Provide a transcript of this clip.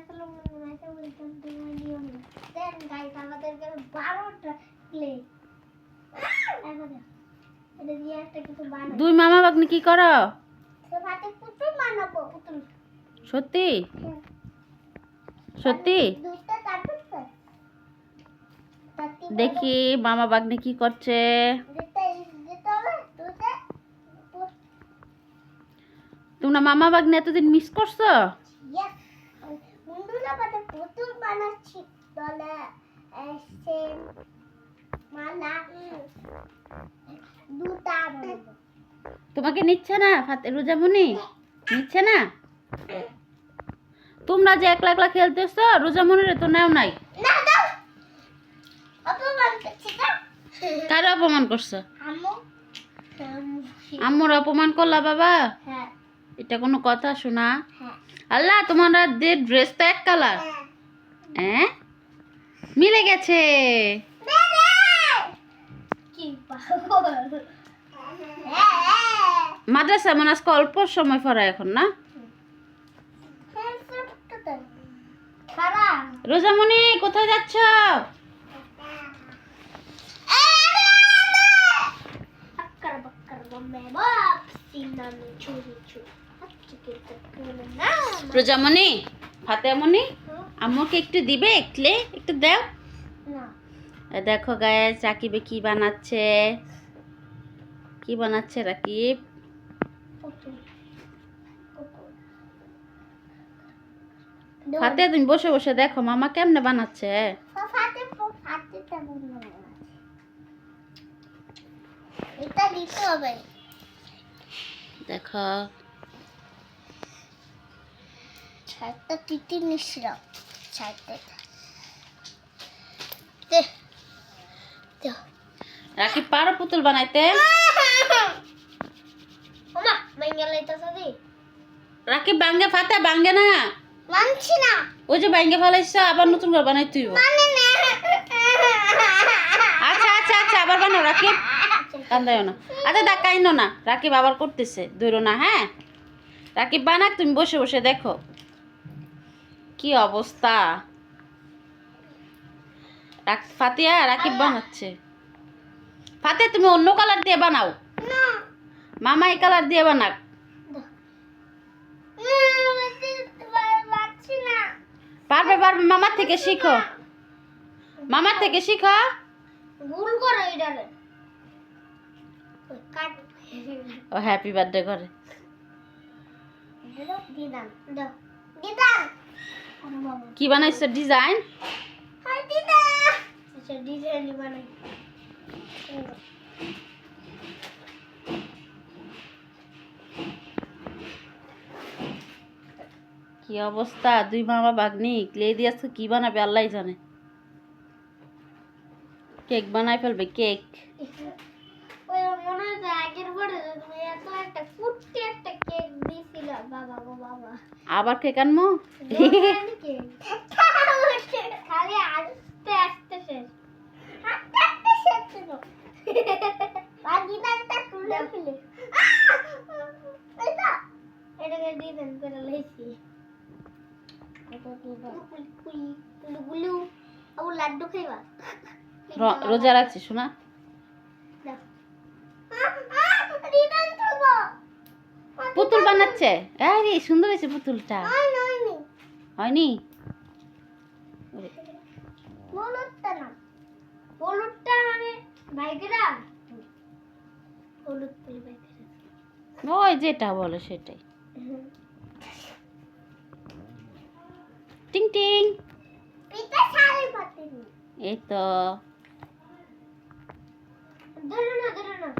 আসলে বলতাম তোমার নিয়ম। দেন গাইস আমাদের কাছে বারোটা ক্লে এটা দিয়ে একটা কিছু বানাই। দুই মামা বাগনি কি করো? বানাবো পুতুল। সত্যি? সত্যি? দেখি মামা বাগনি কি করছে। তোমরা মামা বাগনি এতদিন মিস করছ? এসে মালা দুটা তোমাকে নিচ্ছে না ফাতে রোজামণি নিচ্ছে না? তোমরা যে একলা একলা খেলতেছো রোজামণিরে তো নেও নাই। কার অপমান করছ? আম্মু। আম্মুর অপমান করলা বাবা? হ্যাঁ। এটা কোনো কথা শোনা। হ্যাঁ। আল্লাহ তোমার ড্রেস তো এক কালার হ্যাঁ? মিলে গেছে। মাদ্রাসা মনে আজকে অল্প সময় পড়া এখন, না? রোজামণি, কোথায় যাচ্ছ? রোজামণি ফাতেমণি আম্মুকে একটু দিবে একলে? একটু দাও। দেখো গায়ে রাকিবে কি বানাচ্ছে? কি বানাচ্ছে রাকিব? ফাতে তুমি বসে বসে দেখো মামা কেমনে বানাচ্ছে? দেখো। তিতি মিশ্রা দে দে রাকিব পারো পুতুল বানাইতে। ওমা বেঙ্গল এটা সাদি রাকিব বাঙ্গে ফাতে বাঙ্গে না। মানছি না। ওই যে বাঙ্গে ফেলাইছ আবার নতুন করে বানাই তুই মানে আচ্ছা আচ্ছা আচ্ছা আবার বানাও রাকিব। কান্দায় না। আচ্ছা দা কাইনো না। রাকিব আবার করতেছে দৌড়ো না হ্যাঁ? রাকিব বানাক তুমি বসে বসে দেখো। কি অবস্থা? ফাতিয়া রাকিব বানাচ্ছে। ফাতে তুমি অন্য কালার দিয়ে বানাও। মামা এই কালার দিয়ে বানাক। পারবে পারবে মামার থেকে শিখো। মামার থেকে শিখো। ভুল করো এটারে ও হ্যাপি বার্থডে করে। দিদান। দিদান! কি বানাইছো ডিজাইন আচ্ছা কি অবস্থা? দুই মামা বাগনি ক্লে দিয়েছ কি বানাবে আল্লাহ জানে। কেক বানাই ফেলবে কেক। ওই মনে হয় আগের যে তুমি এত একটা কুট্টি একটা কেক দিয়েছিল বাবা গো বাবা আবার খাইবা? র- রোজা রাখছি শোনা পুতুল বানাচ্ছে? আরে সুন্দর হয়েছে পুতুলটা হয়নি ওরে, হলুদটা না হলুদটা মানে বাইকেরা? হলুদ তুলি বাইকেরা। ওই যেটা বলে সেটাই। টিং টিং। এই তো। ধরো না ধরো না।